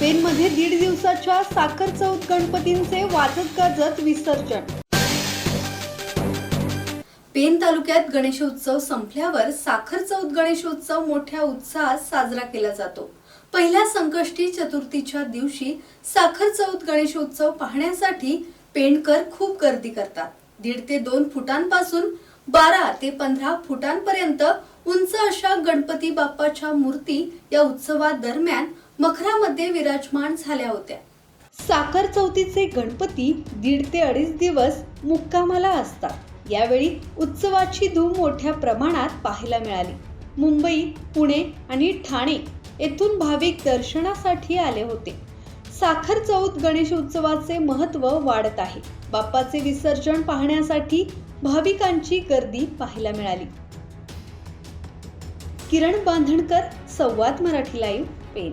पेनमध्ये दीड दिवसाच्या साखर चौथ गणपतींचे वाजत गाजत विसर्जन. पेन तालुक्यात गणेशोत्सव संपल्यावर साखर चौथ गणेशोत्सव मोठ्या उत्साहात साजरा केला जातो. पहिल्या संकष्टी चतुर्थीच्या दिवशी साखर चौथ गणेशोत्सव पाहण्यासाठी पेणकर खूप गर्दी करतात. दीड ते दोन फुटांपासून बारा ते पंधरा फुटांपर्यंत उंच अशा गणपती बाप्पाच्या मूर्ती या उत्सवादरम्यान मखरामध्ये विराजमान झाल्या होत्या. साखर चौथीचे गणपती दीड ते अडीच दिवस मुक्कामाला असतात. यावेळी उत्सवाची धूम मोठ्या प्रमाणात पाहायला मिळाली. मुंबई पुणे आणि ठाणे येथून भाविक दर्शनासाठी आले होते. साखर चौथ गणेश उत्सवाचे महत्त्व वाढत आहे. बाप्पाचे विसर्जन पाहण्यासाठी भाविकांची गर्दी पाहायला मिळाली. किरण बांधणकर संवाद मराठी लाईव्ह पेन